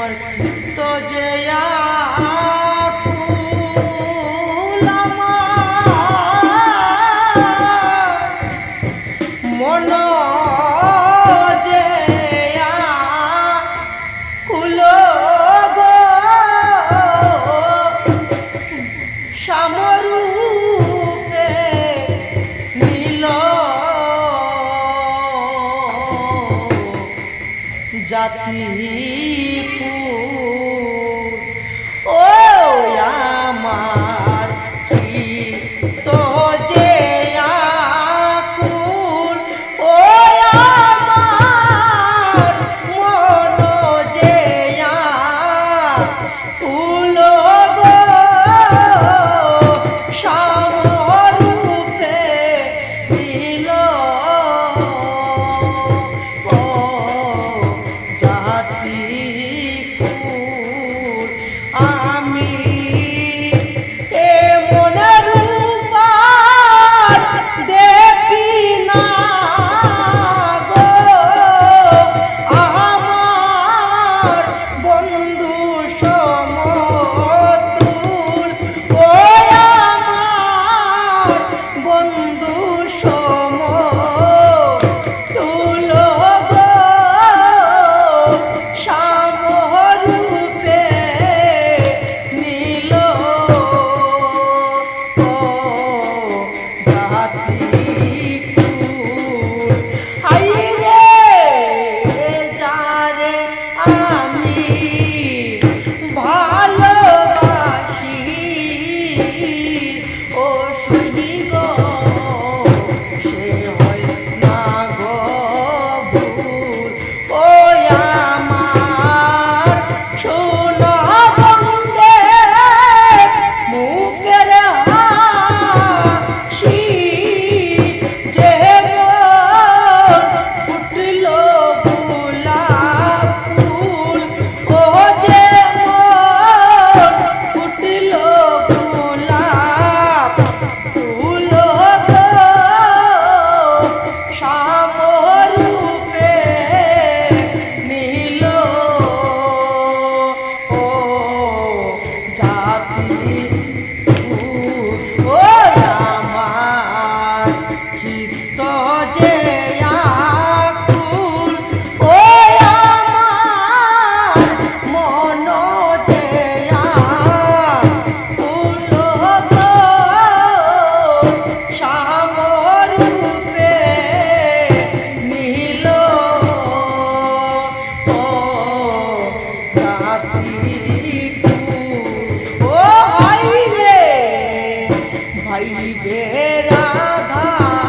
তোমার চিত্ত যে আকুল जाती को 说。Oh. চিত্ত যে भाई बे राधा